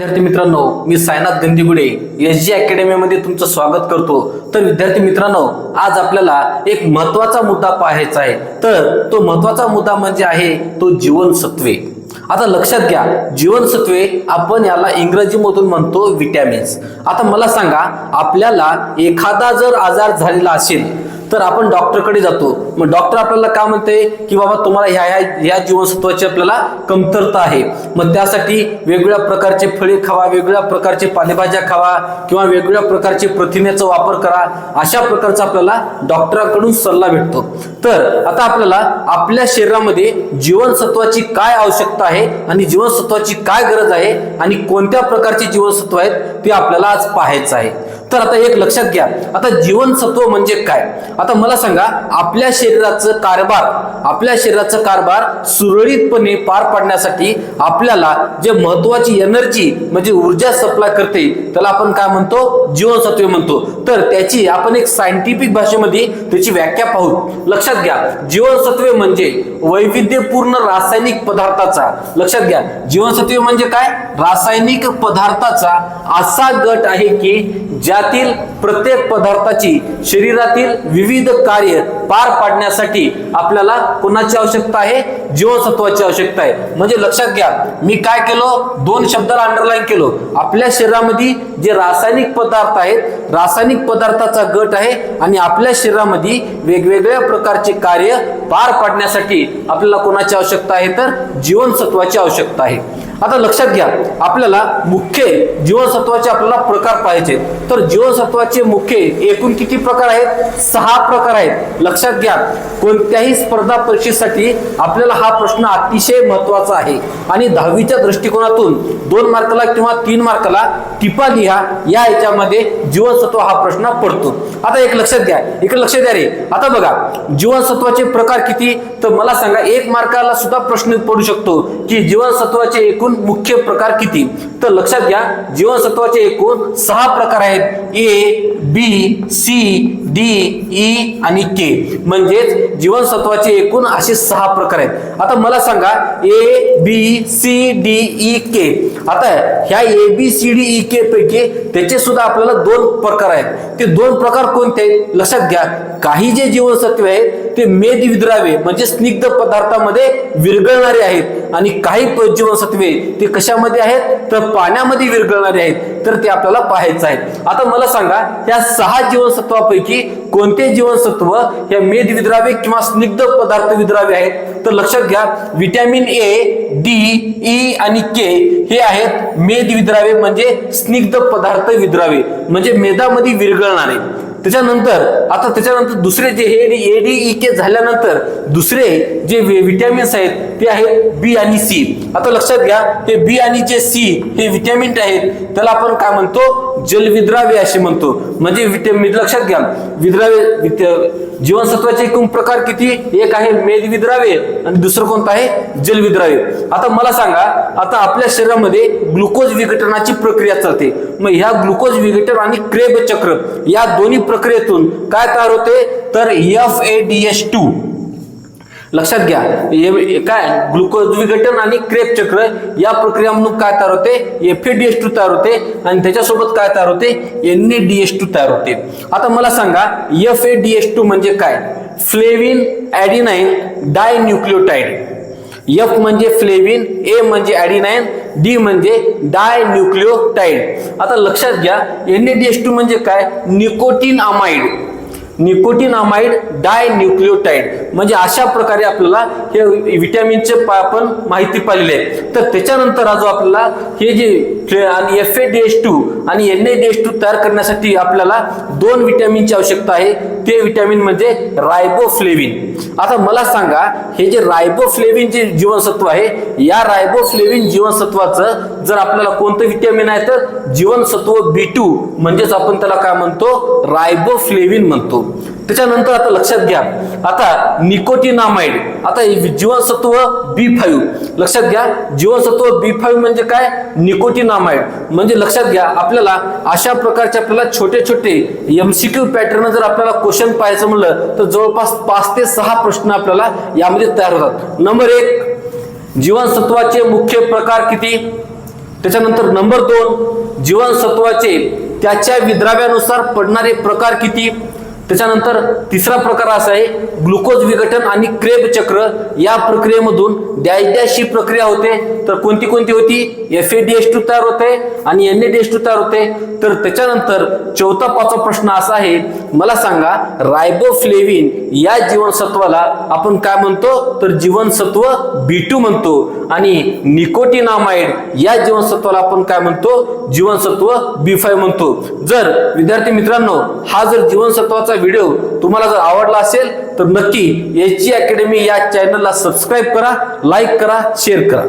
विद्यार्थी मित्रांनो मी Sainath गंदीगुडे S G अकॅडमीमध्ये तुमचं स्वागत करतो. तर विद्यार्थी मित्रांनो आज आपल्याला एक महत्त्वाचा मुद्दा पाहायचा आहे. तर तो महत्त्वाचा मुद्दा म्हणजे आहे तो जीवनसत्वे आता लक्षात घ्या जीवनसत्वे आपण याला इंग्रजीमधून म्हणतो विटॅमिन्स. आता मला सांगा आपल्याला एखादा जर आजार झालेला असेल तर आपण डॉक्टरकडे जातो. मग डॉक्टर आपल्याला का म्हणते की बाबा तुम्हाला ह्या ह्या ह्या जीवनसत्वाची आपल्याला कमतरता आहे. मग त्यासाठी वेगवेगळ्या प्रकारचे फळे खावा वेगवेगळ्या प्रकारचे पालेभाज्या खावा किंवा वेगवेगळ्या प्रकारचे प्रथिनेचा वापर करा. अशा प्रकारचा आपल्याला डॉक्टरांकडून सल्ला भेटतो. तर आता आपल्याला आपल्या शरीरामध्ये जीवनसत्वाची काय आवश्यकता आहे आणि जीवनसत्वाची काय गरज आहे आणि कोणत्या प्रकारची जीवनसत्व आहेत ते आपल्याला आज पाहायचं आहे. तर आता एक लक्षात घ्या. आता जीवनसत्व म्हणजे काय? आता मला सांगा आपल्या शरीराचं कारभार आपल्या शरीराचं कारभार सुरळीतपणे पार पाडण्यासाठी आपल्याला जे महत्वाची एनर्जी म्हणजे ऊर्जा सप्लाय करते त्याला आपण काय म्हणतो? जीवनसत्वे म्हणतो. तर त्याची आपण एक सायंटिफिक भाषेमध्ये त्याची व्याख्या पाहू. लक्षात घ्या जीवनसत्वे म्हणजे वैविध्यपूर्ण रासायनिक पदार्थाचा. लक्षात घ्या जीवनसत्वे म्हणजे काय? रासायनिक पदार्थाचा असा गट आहे की ज्या ज्यातील प्रत्येक पदार्थाची शरीरातील विविध कार्य पार पाडण्यासाठी आपल्याला कोणाची आवश्यकता आहे? जीवनसत्वाची आवश्यकता आहे. म्हणजे लक्षात घ्या मी काय केलो? दोन शब्दाला अंडरलाईन केलो. आपल्या शरीरामध्ये जे रासायनिक पदार्थ आहेत रासायनिक पदार्थाचा गट आहे आणि आपल्या शरीरामध्ये वेगवेगळ्या प्रकारचे कार्य पार पाडण्यासाठी आपल्याला कोणाची आवश्यकता आहे? तर जीवनसत्वाची आवश्यकता आहे. आता लक्षात घ्या आपल्याला मुख्य जीवनसत्वाचे आपल्याला प्रकार पाहिजे तर जीवनसत्वाचे मुख्य एकूण किती प्रकार आहेत? सहा प्रकार आहेत. लक्षात घ्या कोणत्याही स्पर्धा परीक्षेसाठी आपल्याला हा प्रश्न अतिशय महत्त्वाचा आहे. आणि दहावीच्या दृष्टिकोनातून दोन मार्काला किंवा तीन मार्काला टिपा लिहा या याच्यामध्ये जीवनसत्व हा प्रश्न पडतो. आता एक लक्षात घ्या एक लक्षात द्या रे. आता बघा जीवनसत्वाचे प्रकार किती? तर मला सांगा एक मार्काला सुद्धा प्रश्न पडू शकतो की जीवनसत्वाचे एकूण मुख्य प्रकार किती? तर लक्षात घ्या जीवनसत्वाचे एकूण सहा प्रकार आहेत. A B C D E आणि के. म्हणजेच जीवनसत्वाचे एकूण असे सहा प्रकार आहेत. आता मला सांगा A B C D E K. आता ह्या A B C D E K पैकी त्याचे सुद्धा आपल्याला दोन प्रकार आहेत. ते दोन प्रकार कोणते आहेत? लक्षात घ्या. काही जे जीवनसत्वे आहेत ते मेद विद्रावे म्हणजे स्निग्ध पदार्थामध्ये विरघळणारे आहेत. आणि काही जीवनसत्वे ते कशामध्ये आहेत? तर पाण्यामध्ये विरघळणारे आहेत. तर ते आपल्याला पाहायचं आहे. आता मला सांगा या सहा जीवनसत्वापैकी कोणते जीवनसत्व या मेद विद्रावे किंवा स्निग्ध पदार्थ विद्रावे आहेत? तर लक्षात घ्या विटॅमिन ए डी ई आणि के हे आहेत मेद विद्रावे म्हणजे स्निग्ध पदार्थ विद्रावे. म्हणजे मेदामध्ये विरघळणारे. त्याच्यानंतर आता त्याच्यानंतर दुसरे जे हे ए डी ई के झाल्यानंतर दुसरे जे विटॅमिन्स आहेत ते आहेत बी आणि सी. आता लक्षात घ्या हे बी आणि जे सी हे विटॅमिन आहेत त्याला आपण काय म्हणतो? जलविद्रावे असे म्हणतो. म्हणजे विटॅमिन लक्षात घ्या. विद्रावे जीवनसत्वाचे एकूण प्रकार किती? एक आहे मेद विद्रावे आणि दुसरं कोणतं आहे? जलविद्रावे आता मला सांगा आता आपल्या शरीरामध्ये ग्लुकोज विघटनाची प्रक्रिया चालते. मग ह्या ग्लुकोज विघटन आणि क्रेब चक्र या दोन्ही प्रक्रियेतून काय तयार होते? तर F A D S two लक्षात घ्या. काय? ग्लुकोज विघटन आणि क्रेप चक्र या प्रक्रियामधून काय तयार होते? F A D S two तयार होते आणि त्याच्यासोबत काय तयार होते? N A D S two तयार होते. आता मला सांगा F A D S two म्हणजे काय? फ्लेविन ॲडिनाईन डाय न्यूक्लिओटाईड एफ म्हणजे फ्लेविन ए म्हणजे ॲडिनाईन डी म्हणजे डाय न्यूक्लिओटाईड आता लक्षात घ्या N A D S two म्हणजे काय? निकोटीन अमाइड निकोटीन अमाइड डाय न्यूक्लिओटाईड म्हणजे अशा प्रकारे आपल्याला हे विटॅमिनचे आपण माहिती पाहिलेली आहे तर त्याच्यानंतर आज आपल्याला हे जे आणि F A D S two आणि N A D S two तयार करण्यासाठी आपल्याला दोन विटॅमिनची आवश्यकता आहे. ते विटॅमिन म्हणजे रायबोफ्लेविन आता मला सांगा हे जे रायबोफ्लेविन जे जीवनसत्व आहे या रायबोफ्लेविन जीवनसत्वाचं जर आपल्याला कोणतं विटॅमिन आहे तर जीवनसत्व बी टू म्हणजेच आपण त्याला काय म्हणतो? रायबोफ्लेविन म्हणतो. त्याच्यानंतर आता लक्षात घ्या. आता निकोटिनामाइड. आता जीवनसत्व बी फाईव्ह. लक्षात घ्या जीवनसत्व बी फाईव्ह म्हणजे काय? निकोटिनामाइड. म्हणजे लक्षात घ्या आपल्याला अशा प्रकारचे आपल्याला छोटे छोटे एमसीक्यू पॅटर्न जर आपल्याला क्वेश्चन पाहायचं म्हणलं तर जवळपास पाच ते सहा प्रश्न आपल्याला यामध्ये तयार होतात. नंबर एक जीवनसत्वाचे मुख्य प्रकार किती? त्याच्यानंतर नंबर दोन जीवनसत्वाचे त्याच्या विद्राव्यानुसार पडणारे प्रकार किती? त्याच्यानंतर तिसरा प्रकार असा आहे ग्लुकोज विघटन आणि क्रेब चक्र. या प्रक्रियेमधून डॅश प्रक्रिया होते. तर कोणती कोणती होती? F A D S two तयार होते आणि N A D S two तयार होते. तर त्याच्यानंतर चौथा पाचवा प्रश्न असा आहे मला सांगा रायबोफ्लेविन या जीवनसत्वाला आपण काय म्हणतो? तर जीवनसत्व बी टू म्हणतो. आणि निकोटिनामाइड या जीवनसत्वाला आपण काय म्हणतो? जीवनसत्व बी फाय म्हणतो. जर विद्यार्थी मित्रांनो हा जर जीवनसत्वाचा व्हिडिओ तुम्हाला जर आवडला असेल तर नक्की एच जी अकॅडमी या चॅनलला सबस्क्राईब करा लाईक करा शेअर करा.